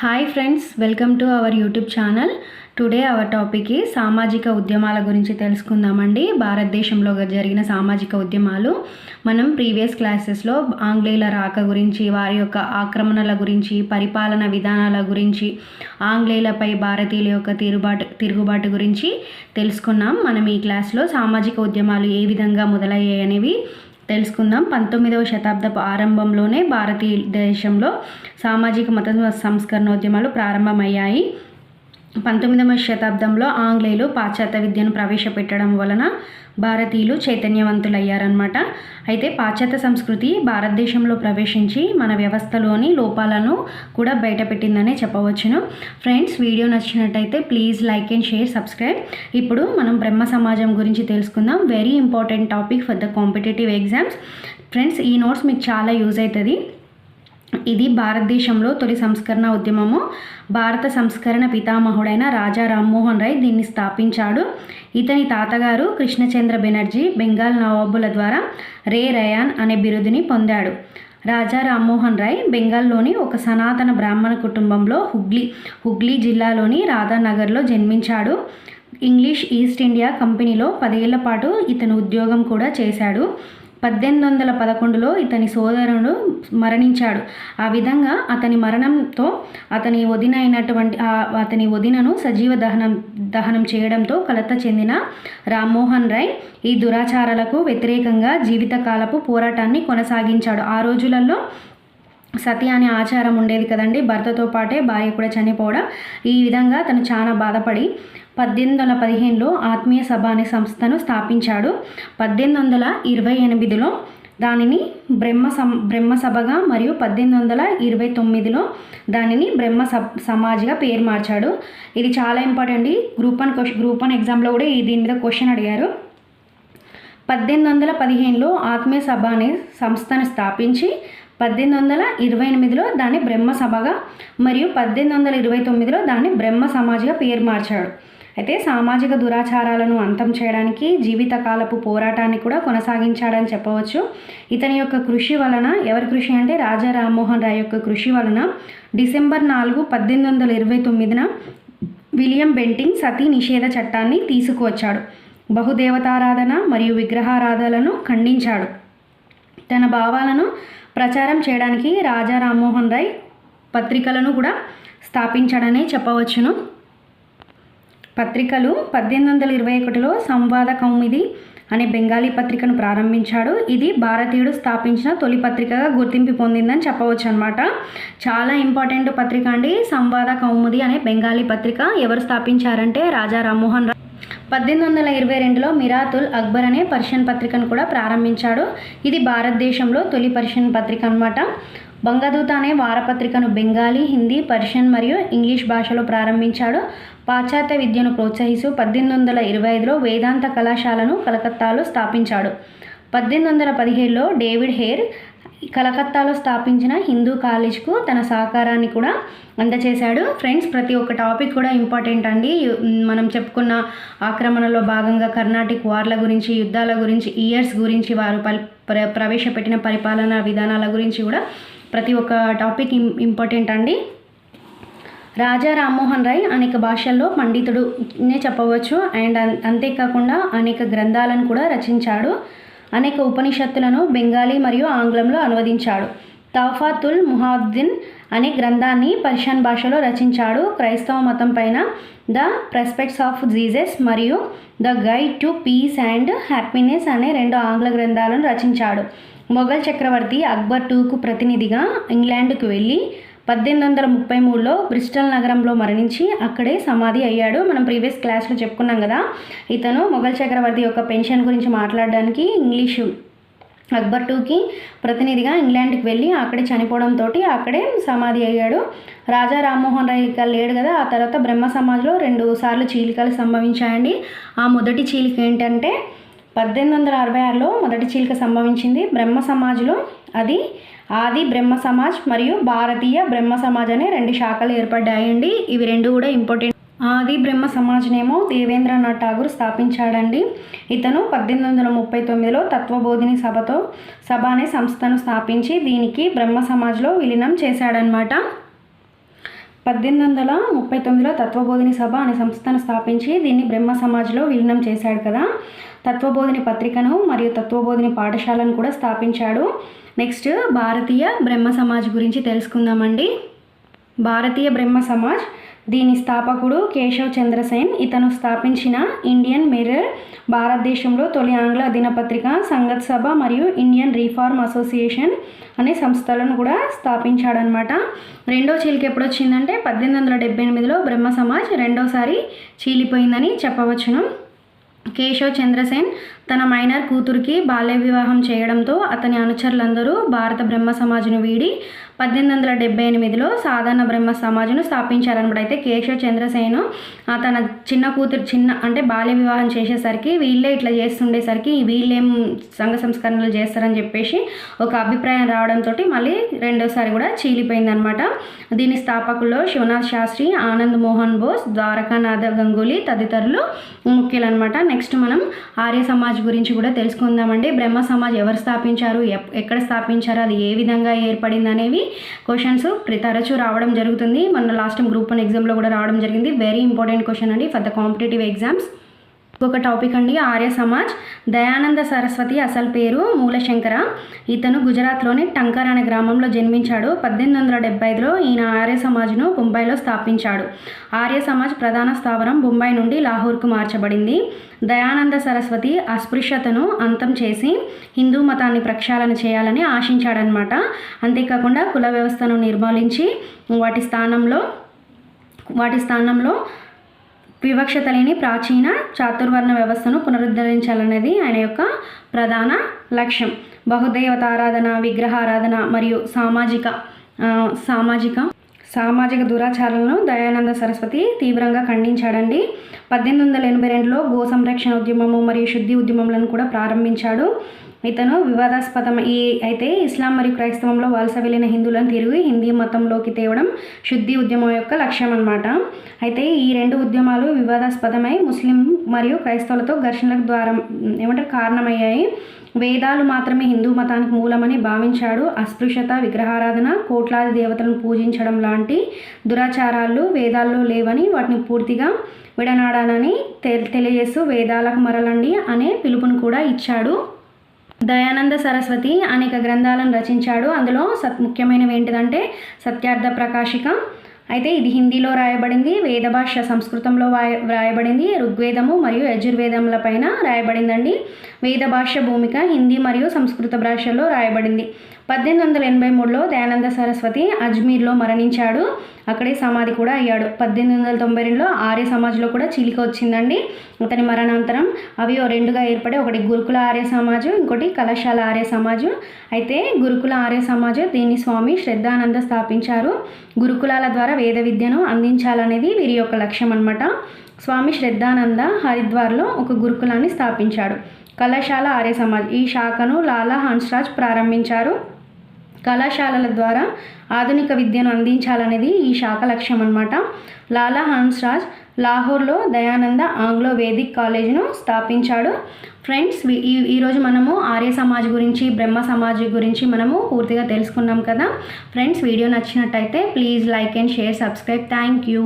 Hi friends welcome to our YouTube channel today our topic సామాజిక ఉద్యమాల గురించి తెలుసుకుందామండి. భారతదేశంలో జరిగిన సామాజిక ఉద్యమాలు. మనం ప్రీవియస్ క్లాసెస్లో ఆంగ్లేయుల రాక గురించి వారి యొక్క ఆక్రమణల గురించి పరిపాలన విధానాల గురించి ఆంగ్లేయులపై భారతీయుల యొక్క తిరుగుబాటు తిరుగుబాటు గురించి తెలుసుకున్నాం. మనం ఈ క్లాస్లో సామాజిక ఉద్యమాలు ఏ విధంగా మొదలయ్యాయి అనేవి తెలుసుకుందాం. పంతొమ్మిదవ శతాబ్దపు ఆరంభంలోనే భారతీయ దేశంలో సామాజిక మత సంస్కరణోద్యమాలు ప్రారంభమయ్యాయి. పంతొమ్మిదవ శతాబ్దంలో ఆంగ్లేయులు పాశ్చాత్య విద్యను ప్రవేశపెట్టడం వలన భారతీయులు చైతన్యవంతులయ్యారనమాట అయితే పాశ్చాత్య సంస్కృతి భారతదేశంలో ప్రవేశించి మన వ్యవస్థలోని లోపాలను కూడా బయటపెట్టిందనే చెప్పవచ్చును. ఫ్రెండ్స్ వీడియో నచ్చినట్టయితే please like and share subscribe. ఇప్పుడు మనం బ్రహ్మ సమాజం గురించి తెలుసుకుందాం. Very important topic for the competitive exams. Friends ఈ నోట్స్ మీకు చాలా యూజ్ అవుతుంది. ఇది భారతదేశంలో తొలి సంస్కరణ ఉద్యమము. భారత సంస్కరణ పితామహుడైన రాజా రామ్మోహన్ రాయ్ దీన్ని స్థాపించాడు. ఇతని తాతగారు కృష్ణచంద్ర బెనర్జీ బెంగాల్ నవాబుల ద్వారా రే రయాన్ అనే బిరుదుని పొందాడు. రాజా రామ్మోహన్ రాయ్ బెంగాల్లోని ఒక సనాతన బ్రాహ్మణ కుటుంబంలో హుగ్లీ హుగ్లీ జిల్లాలోని రాధానగర్లో జన్మించాడు. ఇంగ్లీష్ ఈస్ట్ ఇండియా కంపెనీలో పదేళ్ళ పాటు ఇతను ఉద్యోగం కూడా చేశాడు. పద్దెనిమిది వందల పదకొండులో ఇతని సోదరుడు మరణించాడు. ఆ విధంగా అతని మరణంతో అతని వదిన అయినటువంటి అతని వదినను సజీవ దహనం దహనం చేయడంతో కలత చెందిన రామ్మోహన్ రాయ్ ఈ దురాచారాలకు వ్యతిరేకంగా జీవితకాలపు పోరాటాన్ని కొనసాగించాడు. ఆ రోజులలో సతి అనే ఆచారం ఉండేది కదండి. భర్తతో పాటే భార్య కూడా చనిపోవడం. ఈ విధంగా తను చాలా బాధపడి పద్దెనిమిది వందల పదిహేనులో ఆత్మీయ సభ అనే సంస్థను స్థాపించాడు. పద్దెనిమిది వందల ఇరవై ఎనిమిదిలో దానిని బ్రహ్మ సం బ్రహ్మ సభగా మరియు పద్దెనిమిది వందల ఇరవై తొమ్మిదిలో దానిని బ్రహ్మ సమాజ్గా పేరు మార్చాడు. ఇది చాలా important group one question group one ఎగ్జామ్లో కూడా దీని మీద క్వశ్చన్ అడిగారు. పద్దెనిమిది వందల పదిహేనులో ఆత్మీయ సభ అనే సంస్థను స్థాపించి పద్దెనిమిది వందల ఇరవై ఎనిమిదిలో దాన్ని బ్రహ్మ సభగా మరియు పద్దెనిమిది వందల ఇరవై తొమ్మిదిలో దాన్ని బ్రహ్మ సమాజ్గా పేరు మార్చాడు. అయితే సామాజిక దురాచారాలను అంతం చేయడానికి జీవితకాలపు పోరాటాన్ని కూడా కొనసాగించాడని చెప్పవచ్చు. ఇతని యొక్క కృషి వలన ఎవరి కృషి అంటే రాజా రామ్మోహన్ రాయ్ యొక్క కృషి వలన డిసెంబర్ నాలుగు పద్దెనిమిది వందల ఇరవై తొమ్మిదిన విలియం బెంటింగ్ సతీ నిషేధ చట్టాన్ని తీసుకువచ్చాడు. బహుదేవతారాధన మరియు విగ్రహారాధనలను ఖండించాడు. తన భావాలను ప్రచారం చేయడానికి రాజా రామ్మోహన్ రాయ్ పత్రికలను కూడా స్థాపించాడనే చెప్పవచ్చును. పత్రికలు పద్దెనిమిది వందల ఇరవై ఒకటిలో సంవాద కౌమిది అనే బెంగాలీ పత్రికను ప్రారంభించాడు. ఇది భారతీయుడు స్థాపించిన తొలి పత్రికగా గుర్తింపు పొందిందని చెప్పవచ్చు అనమాట చాలా ఇంపార్టెంట్ పత్రిక అండి. సంవాద కౌముది అనే బెంగాలీ పత్రిక ఎవరు స్థాపించారంటే రాజా రామ్మోహన్ రాయ్ పద్దెనిమిది వందల ఇరవై రెండులో మిరాతుల్ అక్బర్ అనే పర్షియన్ పత్రికను కూడా ప్రారంభించాడు. ఇది భారతదేశంలో తొలి పర్షియన్ పత్రిక అనమాట బంగదూత అనే వారపత్రికను బెంగాలీ హిందీ పర్షియన్ మరియు ఇంగ్లీష్ భాషలో ప్రారంభించాడు. పాశ్చాత్య విద్యను ప్రోత్సహిస్తూ పద్దెనిమిది వందల ఇరవై ఐదులో వేదాంత కళాశాలను కలకత్తాలో స్థాపించాడు. పద్దెనిమిది వందల పదిహేడులో డేవిడ్ హేర్ కలకత్తాలో స్థాపించిన హిందూ కాలేజ్కు తన సహకారాన్ని కూడా అందచేశాడు. ఫ్రెండ్స్ ప్రతి ఒక్క టాపిక్ కూడా ఇంపార్టెంట్ అండి. మనం చెప్పుకున్న ఆక్రమణలో భాగంగా కర్ణాటిక్ వార్ల గురించి యుద్ధాల గురించి ఇయర్స్ గురించి వారు ప్రవేశపెట్టిన పరిపాలనా విధానాల గురించి కూడా ప్రతి ఒక్క టాపిక్ ఇంపార్టెంట్ అండి. రాజా రామ్మోహన్ రాయ్ అనేక భాషల్లో పండితుడునే చెప్పవచ్చు. అండ్ అంతేకాకుండా అనేక గ్రంథాలను కూడా రచించాడు. అనేక ఉపనిషత్తులను బెంగాలీ మరియు ఆంగ్లంలో అనువదించాడు. తౌఫాతుల్ ముహాద్దీన్ అనే గ్రంథాన్ని పర్షియన్ భాషలో రచించాడు. క్రైస్తవ మతం పైన ద ప్రెస్పెక్ట్స్ ఆఫ్ జీజస్ మరియు the guide to peace and happiness అనే రెండు ఆంగ్ల గ్రంథాలను రచించాడు. మొఘల్ చక్రవర్తి అక్బర్ టూకు ప్రతినిధిగా ఇంగ్లాండ్కు వెళ్ళి పద్దెనిమిది వందల ముప్పై మూడులో బ్రిస్టల్ నగరంలో మరణించి అక్కడే సమాధి అయ్యాడు. మనం ప్రీవియస్ క్లాస్లో చెప్పుకున్నాం కదా ఇతను మొఘల్ చక్రవర్తి యొక్క పెన్షన్ గురించి మాట్లాడడానికి ఇంగ్లీషు అక్బర్ టూకి ప్రతినిధిగా ఇంగ్లాండ్కి వెళ్ళి అక్కడే చనిపోవడంతో అక్కడే సమాధి అయ్యాడు. రాజా రామ్మోహన్ రాయ్ లేడు కదా ఆ తర్వాత బ్రహ్మ సమాజ్లో రెండు సార్లు చీలికలు సంభవించాయండి. ఆ మొదటి చీలిక ఏంటంటే పద్దెనిమిది వందల అరవై ఆరులో మొదటి చీలిక సంభవించింది. బ్రహ్మ సమాజ్లో అది ఆది బ్రహ్మ సమాజ్ మరియు భారతీయ బ్రహ్మ సమాజ్ అనే రెండు శాఖలు ఏర్పడ్డాయండి. ఇవి రెండు కూడా ఇంపార్టెంట్ ఆది బ్రహ్మ సమాజ్నేమో దేవేంద్రనాథ్ ఠాగూర్ స్థాపించాడండి. ఇతను పద్దెనిమిది వందల ముప్పై తొమ్మిదిలో తత్వబోధిని సభతో సభ అనే సంస్థను స్థాపించి దీనికి బ్రహ్మ సమాజ్లో విలీనం చేశాడనమాట పద్దెనిమిది వందల ముప్పై తొమ్మిదిలో తత్వబోధిని సభ అనే సంస్థను స్థాపించి దీన్ని బ్రహ్మ సమాజ్లో విలీనం చేశాడు కదా. తత్వబోధిని పత్రికను మరియు తత్వబోధిని పాఠశాలను కూడా స్థాపించాడు. నెక్స్ట్ భారతీయ బ్రహ్మ సమాజ్ గురించి తెలుసుకుందామండి. భారతీయ బ్రహ్మ సమాజ్ దీని స్థాపకుడు కేశవ్ చంద్రసేన్. ఇతను స్థాపించిన ఇండియన్ మిర్రర్ భారతదేశంలో తొలి ఆంగ్ల దినపత్రిక సంగత్ సభ మరియు ఇండియన్ రీఫార్మ్ అసోసియేషన్ అనే సంస్థలను కూడా స్థాపించాడనమాట రెండో చీలిక ఎప్పుడు వచ్చిందంటే పద్దెనిమిది వందల డెబ్బై ఎనిమిదిలో బ్రహ్మ సమాజ్ రెండోసారి చీలిపోయిందని చెప్పవచ్చును. కేశవ్ చంద్రసేన్ తన మైనర్ కూతురికి బాల్య వివాహం చేయడంతో అతని అనుచరులందరూ భారత బ్రహ్మ సమాజ్ను వీడి పద్దెనిమిది వందల డెబ్బై ఎనిమిదిలో సాధారణ బ్రహ్మ సమాజ్ను స్థాపించారనమాట అయితే కేశవ చంద్రసేను తన చిన్న కూతురు చిన్న అంటే బాల్య వివాహం చేసేసరికి వీళ్ళే ఇట్లా చేస్తుండేసరికి వీళ్ళేం సంఘ సంస్కరణలు చేస్తారని చెప్పేసి ఒక అభిప్రాయం రావడంతో మళ్ళీ రెండోసారి కూడా చీలిపోయిందనమాట దీని స్థాపకుల్లో శివనాథ్ శాస్త్రి ఆనంద్ మోహన్ బోస్ ద్వారకానాథ గంగూలీ తదితరులు ముఖ్యులన్నమాట. నెక్స్ట్ మనం ఆర్య సమాజ్ గురించి కూడా తెలుసుకుందామండి. బ్రహ్మ సమాజ్ ఎవరు స్థాపించారు ఎక్కడ స్థాపించారు అది ఏ విధంగా ఏర్పడింది అనేవి క్వశ్చన్స్ తరచూ రావడం జరుగుతుంది. మన లాస్ట్ టైం గ్రూప్ వన్ ఎగ్జామ్లో కూడా రావడం జరిగింది. వెరీ ఇంపార్టెంట్ క్వశ్చన్ అండి. ఫర్ ద కాంపిటేటివ్ ఎగ్జామ్స్ ఒక టాపిక్ అండి ఆర్య సమాజ్. దయానంద సరస్వతి అసలు పేరు మూలశంకర. ఇతను గుజరాత్లోని టంకర్ అనే గ్రామంలో జన్మించాడు. పద్దెనిమిది వందల డెబ్బై ఐదులో ఈయన ఆర్య సమాజ్ను ముంబైలో స్థాపించాడు. ఆర్య సమాజ్ ప్రధాన స్థావరం ముంబై నుండి లాహోర్కు మార్చబడింది. దయానంద సరస్వతి అస్పృశ్యతను అంతం చేసి హిందూ మతాన్ని ప్రక్షాళన చేయాలని ఆశించాడనమాట. అంతేకాకుండా కుల వ్యవస్థను నిర్మూలించి వాటి స్థానంలో వాటి స్థానంలో వివక్షత లేని ప్రాచీన చాతుర్వర్ణ వ్యవస్థను పునరుద్ధరించాలనేది ఆయన యొక్క ప్రధాన లక్ష్యం. బహుదేవత ఆరాధన విగ్రహారాధన మరియు సామాజిక సామాజిక సామాజిక దురాచారాలను దయానంద సరస్వతి తీవ్రంగా ఖండించాడండి. పద్దెనిమిది వందల ఎనభై రెండులో గో సంరక్షణ ఉద్యమము మరియు శుద్ధి ఉద్యమములను కూడా ప్రారంభించాడు. ఇతను వివాదాస్పదం ఈ అయితే ఇస్లాం మరియు క్రైస్తవంలో వలస వెళ్ళిన హిందువులను తిరిగి హిందీ మతంలోకి తేవడం శుద్ధి ఉద్యమం యొక్క లక్ష్యం అనమాట అయితే ఈ రెండు ఉద్యమాలు వివాదాస్పదమై ముస్లిం మరియు క్రైస్తవులతో ఘర్షణలకు ద్వారం ఏమంటారు కారణమయ్యాయి. వేదాలు మాత్రమే హిందూ మతానికి మూలమని భావించాడు. అస్పృశ్యత విగ్రహారాధన కోట్లాది దేవతలను పూజించడం లాంటి దురాచారాలు వేదాల్లో లేవని వాటిని పూర్తిగా విడనాడానని తెలియజేస్తూ వేదాలకు మరలండి అనే పిలుపును కూడా ఇచ్చాడు. దయానంద సరస్వతి అనేక గ్రంథాలను రచించాడు. అందులో సత్ ముఖ్యమైనవి ఏంటిదంటే సత్యార్థ ప్రకాశిక అయితే ఇది హిందీలో రాయబడింది వేద భాష సంస్కృతంలో రాయబడింది ఋగ్వేదము మరియు యజుర్వేదముల పైన రాయబడిందండి. వేద భాష భూమిక హిందీ మరియు సంస్కృత భాషలో రాయబడింది. పద్దెనిమిది వందల ఎనభై మూడులో దయానంద సరస్వతి అజ్మీర్లో మరణించాడు. అక్కడే సమాధి కూడా అయ్యాడు. పద్దెనిమిది వందల తొంభై రెండులో ఆర్య సమాజ్లో కూడా చీలిక వచ్చిందండి. అతని మరణాంతరం అవి రెండుగా ఏర్పడి ఒకటి గురుకుల ఆర్య సమాజం ఇంకోటి కళాశాల ఆర్య సమాజం. అయితే గురుకుల ఆర్య సమాజం దీన్ని స్వామి శ్రద్ధానంద స్థాపించారు. గురుకులాల ద్వారా వేద విద్యను అందించాలనేది వీరి యొక్క లక్ష్యం అనమాట స్వామి శ్రద్ధానంద హరిద్వార్లో ఒక గురుకులాన్ని స్థాపించాడు. కళాశాల ఆర్య సమాజ్. ఈ శాఖను లాలా హన్స్రాజ్ ప్రారంభించారు. కళాశాలల ద్వారా ఆధునిక విద్యను అందించాలనేది ఈ శాఖ లక్ష్యం అనమాట లాలా హన్స్రాజ్ లాహోర్లో దయానంద ఆంగ్లో వేదిక్ కాలేజీను స్థాపించాడు. ఫ్రెండ్స్ ఈ ఈరోజు మనము ఆర్య సమాజ్ గురించి బ్రహ్మ సమాజ్ గురించి మనము పూర్తిగా తెలుసుకున్నాం కదా. ఫ్రెండ్స్ వీడియో నచ్చినట్టయితే please like and share subscribe. Thank you.